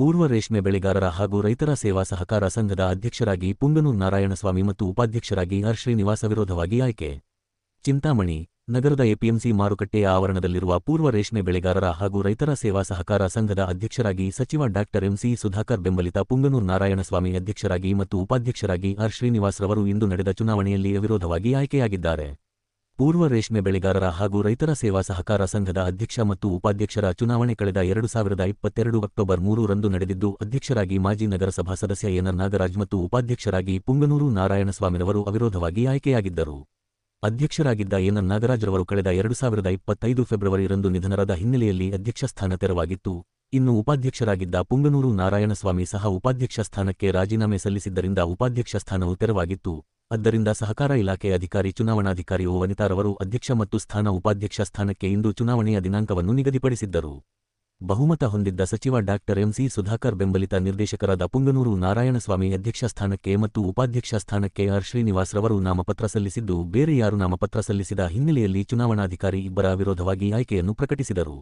ಪೂರ್ವ ರೇಷ್ಮೆ ಬೆಳೆಗಾರರ ಹಾಗೂ ರೈತರ ಸೇವಾ ಸಹಕಾರ ಸಂಘದ ಅಧ್ಯಕ್ಷರಾಗಿ ಪುಂಗನೂರ್ ನಾರಾಯಣಸ್ವಾಮಿ ಮತ್ತು ಉಪಾಧ್ಯಕ್ಷರಾಗಿ ಆರ್ ಶ್ರೀನಿವಾಸ ವಿರೋಧವಾಗಿ ಆಯ್ಕೆ. ಚಿಂತಾಮಣಿ, ನಗರದ ಎಪಿಎಂಸಿ ಮಾರುಕಟ್ಟೆಯ ಆವರಣದಲ್ಲಿರುವ ಪೂರ್ವ ರೇಷ್ಮೆ ಬೆಳೆಗಾರರ ಹಾಗೂ ರೈತರ ಸೇವಾ ಸಹಕಾರ ಸಂಘದ ಅಧ್ಯಕ್ಷರಾಗಿ ಸಚಿವ ಡಾಕ್ಟರ್ ಎಂಸಿ ಸುಧಾಕರ್ ಬೆಂಬಲಿತ ಪುಂಗನೂರ್ ನಾರಾಯಣಸ್ವಾಮಿ ಅಧ್ಯಕ್ಷರಾಗಿ ಮತ್ತು ಉಪಾಧ್ಯಕ್ಷರಾಗಿ ಆರ್ ಶ್ರೀನಿವಾಸ್ ರವರು ಇಂದು ನಡೆದ ಚುನಾವಣೆಯಲ್ಲಿ ಅವಿರೋಧವಾಗಿ ಆಯ್ಕೆಯಾಗಿದ್ದಾರೆ. ಪೂರ್ವ ರೇಷ್ಮೆ ಬೆಳೆಗಾರರ ಹಾಗೂ ರೈತರ ಸೇವಾ ಸಹಕಾರ ಸಂಘದ ಅಧ್ಯಕ್ಷ ಮತ್ತು ಉಪಾಧ್ಯಕ್ಷರ ಚುನಾವಣೆ ಕಳೆದ ಎರಡು ಸಾವಿರದ ಇಪ್ಪತ್ತೆರಡು ಅಕ್ಟೋಬರ್ ಮೂರು ರಂದು ನಡೆದಿದ್ದು, ಅಧ್ಯಕ್ಷರಾಗಿ ಮಾಜಿ ನಗರಸಭಾ ಸದಸ್ಯ ಎನ್ಆರ್ ನಾಗರಾಜ್ ಮತ್ತು ಉಪಾಧ್ಯಕ್ಷರಾಗಿ ಪುಂಗನೂರು ನಾರಾಯಣಸ್ವಾಮಿರವರು ಅವಿರೋಧವಾಗಿ ಆಯ್ಕೆಯಾಗಿದ್ದರು. ಅಧ್ಯಕ್ಷರಾಗಿದ್ದ ಎನ್ಆರ್ ನಾಗರಾಜ್ರವರು ಕಳೆದ ಎರಡು ಸಾವಿರದ ಇಪ್ಪತ್ತೈದು ಫೆಬ್ರವರಿ ರಂದು ನಿಧನರಾದ ಹಿನ್ನೆಲೆಯಲ್ಲಿ ಅಧ್ಯಕ್ಷ ಸ್ಥಾನ ತೆರವಾಗಿತ್ತು. ಇನ್ನು ಉಪಾಧ್ಯಕ್ಷರಾಗಿದ್ದ ಪುಂಗನೂರು ನಾರಾಯಣಸ್ವಾಮಿ ಸಹ ಉಪಾಧ್ಯಕ್ಷ ಸ್ಥಾನಕ್ಕೆ ರಾಜೀನಾಮೆ ಸಲ್ಲಿಸಿದ್ದರಿಂದ ಉಪಾಧ್ಯಕ್ಷ ಸ್ಥಾನವು ತೆರವಾಗಿತ್ತು. ಆದ್ದರಿಂದ ಸಹಕಾರ ಇಲಾಖೆ ಅಧಿಕಾರಿ, ಚುನಾವಣಾಧಿಕಾರಿ ಓ ವನಿತಾರವರು ಅಧ್ಯಕ್ಷ ಮತ್ತು ಸ್ಥಾನ ಉಪಾಧ್ಯಕ್ಷ ಸ್ಥಾನಕ್ಕೆ ಇಂದು ಚುನಾವಣೆಯ ದಿನಾಂಕವನ್ನು ನಿಗದಿಪಡಿಸಿದ್ದರು. ಬಹುಮತ ಹೊಂದಿದ್ದ ಸಚಿವ ಡಾಕ್ಟರ್ ಎಂಸಿ ಸುಧಾಕರ್ ಬೆಂಬಲಿತ ನಿರ್ದೇಶಕರಾದ ಪುಂಗನೂರು ನಾರಾಯಣಸ್ವಾಮಿ ಅಧ್ಯಕ್ಷ ಸ್ಥಾನಕ್ಕೆ ಮತ್ತು ಉಪಾಧ್ಯಕ್ಷ ಸ್ಥಾನಕ್ಕೆ ಆರ್ ಶ್ರೀನಿವಾಸ್ ರವರು ನಾಮಪತ್ರ ಸಲ್ಲಿಸಿದ್ದು, ಬೇರೆ ಯಾರು ನಾಮಪತ್ರ ಸಲ್ಲಿಸಿದ ಹಿನ್ನೆಲೆಯಲ್ಲಿ ಚುನಾವಣಾಧಿಕಾರಿ ಇಬ್ಬರ ವಿರೋಧವಾಗಿ ಆಯ್ಕೆಯನ್ನು ಪ್ರಕಟಿಸಿದರು.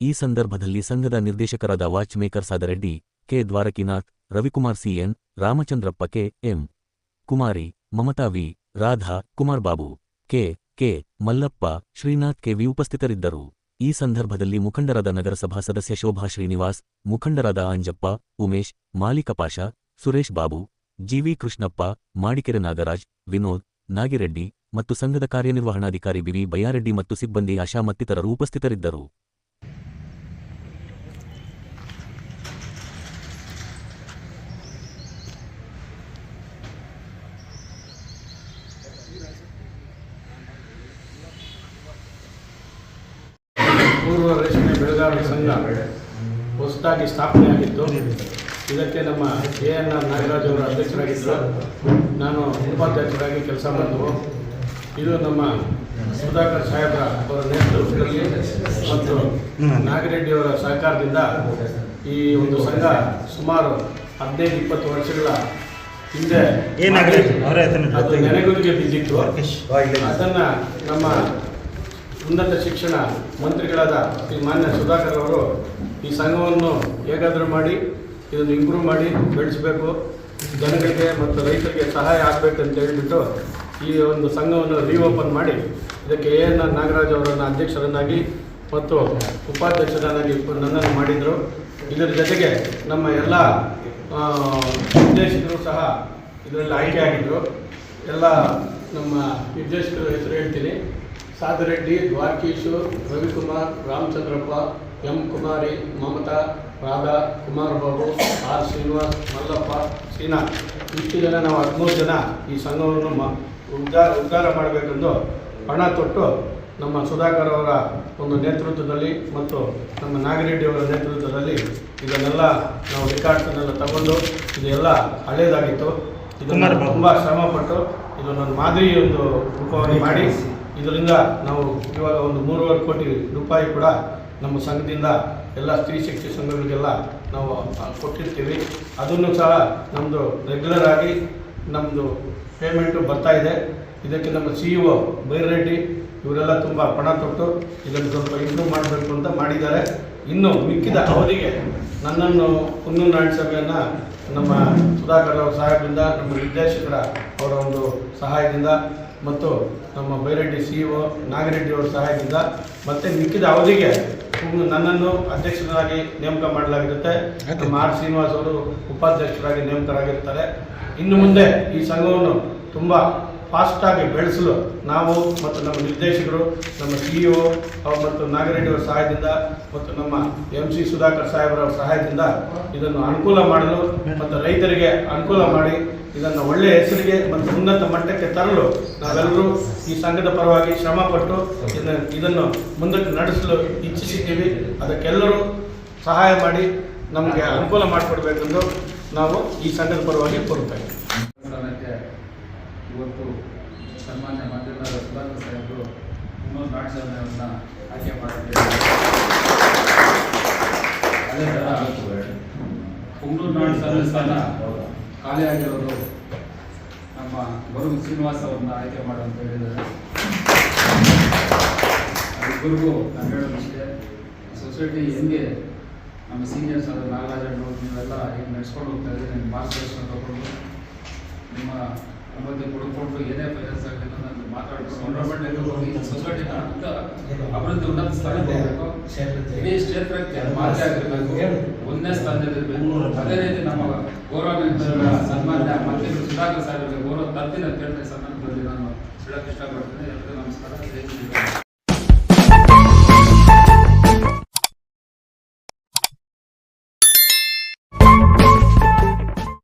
ಈ ಸಂದರ್ಭದಲ್ಲಿ ಸಂಘದ ನಿರ್ದೇಶಕರಾದ watch maker Sadareddy, K Dwarakinath, Ravikumar C N Ramachandrappa K M Kumari Mamata V, Radha, Kumar Babu, K K, Mallappa, Srinath K V ಉಪಸ್ಥಿತರಿದ್ದರು. ಈ ಸಂದರ್ಭದಲ್ಲಿ ಮುಖಂಡರಾದ ನಗರಸಭಾ ಸದಸ್ಯ ಶೋಭಾ ಶ್ರೀನಿವಾಸ್, ಮುಖಂಡರಾದ ಅಂಜಪ್ಪ, ಉಮೇಶ್ ಮಾಲಿಕಪಾಶ ಸುರೇಶ್ ಬಾಬು, ಜಿವಿ ಕೃಷ್ಣಪ್ಪ, ಮಾಡಿಕೆರೆ ನಾಗರಾಜ್, ವಿನೋದ್, ನಾಗಿರೆಡ್ಡಿ ಮತ್ತು ಸಂಘದ ಕಾರ್ಯನಿರ್ವಹಣಾಧಿಕಾರಿ ಬಿವಿ ಬಯಾರೆಡ್ಡಿ ಮತ್ತು ಸಿಬ್ಬಂದಿ ಆಶಾ ಮತ್ತಿತರರು ಉಪಸ್ಥಿತರಿದ್ದರು. ಪೂರ್ವ ರೇಷ್ಮೆ ಬೆಳಗಾವಿ ಸಂಘ ಹೊಸದಾಗಿ ಸ್ಥಾಪನೆಯಾಗಿತ್ತು ಇದಕ್ಕೆ ನಮ್ಮ ಎ ಎನ್ ಆರ್ ನಾಗರಾಜ್ ಅವರು ಅಧ್ಯಕ್ಷರಾಗಿದ್ದರು. ನಾನು ಉಪಾಧ್ಯಕ್ಷರಾಗಿ ಕೆಲಸ ಮಾಡಿದ್ವು. ಇದು ನಮ್ಮ ಸುಧಾಕರ್ ಸಾಹೇಬ್ರ ಅವರ ನೇತೃತ್ವದಲ್ಲಿ ಮತ್ತು ನಾಗರೆಡ್ಡಿಯವರ ಸಹಕಾರದಿಂದ ಈ ಒಂದು ಸಂಘ ಸುಮಾರು ಹದಿನೈದು ಇಪ್ಪತ್ತು ವರ್ಷಗಳ ಹಿಂದೆ ಅದು ನೆನೆಗುದಿಗೆ ಬಿದ್ದಿತ್ತು. ಅದನ್ನು ನಮ್ಮ ಉನ್ನತ ಶಿಕ್ಷಣ ಮಂತ್ರಿಗಳಾದ ಶ್ರೀ ಮಾನ್ಯ ಸುಧಾಕರ್ ಅವರು ಈ ಸಂಘವನ್ನು ಹೇಗಾದರೂ ಮಾಡಿ, ಇದನ್ನು ಇಂಪ್ರೂವ್ ಮಾಡಿ ಬೆಳೆಸಬೇಕು, ಜನಗಳಿಗೆ ಮತ್ತು ರೈತರಿಗೆ ಸಹಾಯ ಆಗಬೇಕು ಅಂತ ಹೇಳಿಬಿಟ್ಟು ಈ ಒಂದು ಸಂಘವನ್ನು ರೀಓಪನ್ ಮಾಡಿ, ಇದಕ್ಕೆ ಎ ಎನ್ ಆರ್ ನಾಗರಾಜ್ ಅವರನ್ನು ಅಧ್ಯಕ್ಷರನ್ನಾಗಿ ಮತ್ತು ಉಪಾಧ್ಯಕ್ಷರನ್ನಾಗಿ ನನ್ನನ್ನು ಮಾಡಿದರು. ಇದರ ಜೊತೆಗೆ ನಮ್ಮ ಎಲ್ಲ ನಿರ್ದೇಶಕರು ಸಹ ಇದರಲ್ಲಿ ಆಯ್ಕೆ ಆಗಿದ್ದರು ಎಲ್ಲ ನಮ್ಮ ನಿರ್ದೇಶಕರ ಹೆಸರು ಹೇಳ್ತೀನಿ. ಸಾದರೆಡ್ಡಿ ದ್ವಾರಕೀಶು ರವಿಕುಮಾರ್ ರಾಮಚಂದ್ರಪ್ಪ ಎಂ ಕುಮಾರಿ ಮಮತಾ ರಾಧಾ ಕುಮಾರ್ ಬಾಬು ಆರ್ ಶ್ರೀನಿವಾಸ್ ಮಲ್ಲಪ್ಪ ಶ್ರೀನಾಥ್ ಇಷ್ಟು ಜನ ನಾವು ಹದಿಮೂರು ಜನ ಈ ಸಂಘವನ್ನು ಮ ಉದ್ಧಾರ ಉದ್ಧಾರ ಮಾಡಬೇಕೆಂದು ಹಣ ತೊಟ್ಟು ನಮ್ಮ ಸುಧಾಕರ್ ಅವರ ಒಂದು ನೇತೃತ್ವದಲ್ಲಿ ಮತ್ತು ನಮ್ಮ ನಾಗರೆಡ್ಡಿ ಅವರ ನೇತೃತ್ವದಲ್ಲಿ ಇದನ್ನೆಲ್ಲ ನಾವು ರೆಕಾರ್ಡ್ಸನ್ನೆಲ್ಲ ತಗೊಂಡು ಇದೆಲ್ಲ ಹಳೇದಾಗಿತ್ತು ಇದನ್ನು. ತುಂಬ ಶ್ರಮಪಟ್ಟು ಇದನ್ನೊಂದು ಮಾದರಿ ಒಂದು ರೂಪವಾಗಿ ಮಾಡಿ ಇದರಿಂದ ನಾವು ಇವಾಗ ಒಂದು ಮೂರುವರೆ ಕೋಟಿ ರೂಪಾಯಿ ಕೂಡ ನಮ್ಮ ಸಂಘದಿಂದ ಎಲ್ಲ ಸ್ತ್ರೀ ಶಕ್ತಿ ಸಂಘಗಳಿಗೆಲ್ಲ ನಾವು ಕೊಟ್ಟಿರ್ತೀವಿ. ಅದನ್ನು ಸಹ ನಮ್ಮದು ರೆಗ್ಯುಲರ್ ಆಗಿ ನಮ್ಮದು ಪೇಮೆಂಟು ಬರ್ತಾ ಇದೆ. ಇದಕ್ಕೆ ನಮ್ಮ ಸಿ ಇ ಒ ಬೈರೆಡ್ಡಿ ಇವರೆಲ್ಲ ತುಂಬ ಪಣ ತೊಟ್ಟು ಇದನ್ನು ಸ್ವಲ್ಪ ಇಂಪ್ರೂವ್ ಮಾಡಬೇಕು ಅಂತ ಮಾಡಿದ್ದಾರೆ. ಇನ್ನು ಮಿಕ್ಕಿದ ಅವಧಿಗೆ ನನ್ನನ್ನು ಕುನ್ನೂರು ನಾರಾಯಣ ಸಭೆಯನ್ನು ನಮ್ಮ ಸುಧಾಕರ್ ಅವರ ಸಹಾಯದಿಂದ ನಮ್ಮ ನಿರ್ದೇಶಕರ ಅವರ ಒಂದು ಸಹಾಯದಿಂದ ಮತ್ತು ನಮ್ಮ ಬೈರೆಡ್ಡಿ ಸಿ ಒ ನಾಗರೆಡ್ಡಿ ಅವರ ಸಹಾಯದಿಂದ ಮತ್ತು ಮಿಕ್ಕಿದ ಅವಧಿಗೆ ನನ್ನನ್ನು ಅಧ್ಯಕ್ಷರಾಗಿ ನೇಮಕ ಮಾಡಲಾಗಿರುತ್ತೆ. ನಮ್ಮ ಆರ್ ಶ್ರೀನಿವಾಸ್ ಅವರು ಉಪಾಧ್ಯಕ್ಷರಾಗಿ ನೇಮಕರಾಗಿರ್ತಾರೆ. ಇನ್ನು ಮುಂದೆ ಈ ಸಂಘವನ್ನು ತುಂಬ ಫಾಸ್ಟಾಗಿ ಬೆಳೆಸಲು ನಾವು ಮತ್ತು ನಮ್ಮ ನಿರ್ದೇಶಕರು, ನಮ್ಮ ಸಿ ಇ ಮತ್ತು ನಾಗರೆಡ್ಡಿ ಅವರ ಸಹಾಯದಿಂದ ಮತ್ತು ನಮ್ಮ ಎಂ ಸಿ ಸುಧಾಕರ್ ಸಾಹೇಬರ ಸಹಾಯದಿಂದ ಇದನ್ನು ಅನುಕೂಲ ಮಾಡಲು ಮತ್ತು ರೈತರಿಗೆ ಅನುಕೂಲ ಮಾಡಿ ಇದನ್ನು ಒಳ್ಳೆಯ ಹೆಸರಿಗೆ ಮತ್ತು ಉನ್ನತ ಮಟ್ಟಕ್ಕೆ ತರಲು ನಾವೆಲ್ಲರೂ ಈ ಸಂಘದ ಪರವಾಗಿ ಶ್ರಮಪಟ್ಟು ಇದನ್ನು ಇದನ್ನು ಮುಂದಕ್ಕೆ ನಡೆಸಲು ಇಚ್ಛಿಸಿದ್ದೀವಿ. ಅದಕ್ಕೆಲ್ಲರೂ ಸಹಾಯ ಮಾಡಿ ನಮಗೆ ಅನುಕೂಲ ಮಾಡಿಕೊಡ್ಬೇಕೆಂದು ನಾವು ಈ ಸಂಘದ ಪರವಾಗಿ ಕೋರುತ್ತೇವೆ. ಇವತ್ತು ಸನ್ಮಾನ್ಯ ಮಾಧ್ಯಮದ ಸುಧಾಕರ್ ಸಾಹೇಬರು ಇನ್ನೊಂದು ನಾಟ್ಯವನ್ನು ಆಯ್ಕೆ ಮಾಡಿದ್ದೇವೆ ಅದೇ ಥರ ಕುಂಗ್ಳೂರು ನಾಡು ಸರ್ವಿಸ್ ಸ್ಥಾನ ಖಾಲಿಯಾಗಿರೋದು ನಮ್ಮ ಗುರು ಶ್ರೀನಿವಾಸ್ ಅವ್ರನ್ನ ಆಯ್ಕೆ ಮಾಡು ಅಂತ ಹೇಳಿದ್ದಾರೆ. ಇಬ್ಬರಿಗೂ ನಾನು ಹೇಳೋದಿಷ್ಟೇ ಸೊಸೈಟಿ ಹೆಂಗೆ ನಮ್ಮ ಸೀನಿಯರ್ಸ್ ಆದ ನಾಗರಾಜ್ ಅಣ್ಣವ್ರನ್ನ ನಡೆಸ್ಕೊಂಡು ಹೋಗ್ತಾ ಇದ್ದೀರಿ, ನಿಮ್ಮ ಮಾರ್ಗದರ್ಶನ ತಗೊಂಡು ನಿಮ್ಮ ಅನುಮತಿ ಕೊಡ್ಕೊಂಡು ಏನೇ ಫೈನಾನ್ಸ್ ಆಗಲಿ ನಾನು ಮಾತಾಡಿ ಗೌರ್ಮೆಂಟ್ ಹೋಗಿ ಸೊಸೈಟಿನ ಅಂತ ಅಭಿವೃದ್ಧಿ ಉನ್ನತ ಸ್ಥಾನಕ್ಕೆ ಹೋಗಬೇಕು. ಇಡೀ ಕ್ಷೇತ್ರಕ್ಕೆ ಮಾದರಿ ಆಗಿರಬೇಕು ಒಂದನೇ ಸ್ಥಾನದಲ್ಲಿರಬೇಕು ಅದೇ. ರೀತಿ ನಮ್ಮ ಗೌರವಾನ್ವಿತ ಸನ್ಮಾನ್ಯ ಮಂತ್ರಿಗಳು ಸುಧಾಕರ್ ಸಾಹೇಬರಿಗೆ ಗೌರವ ತರ್ತೀನಿ ಅಂತ ಹೇಳಿ ಸಂದರ್ಭದಲ್ಲಿ ನಾನು ಹೇಳಕ್ಕೆ ಇಷ್ಟಪಡ್ತೀನಿ. ಎಲ್ಲರಿಗೂ ನಮಸ್ಕಾರ.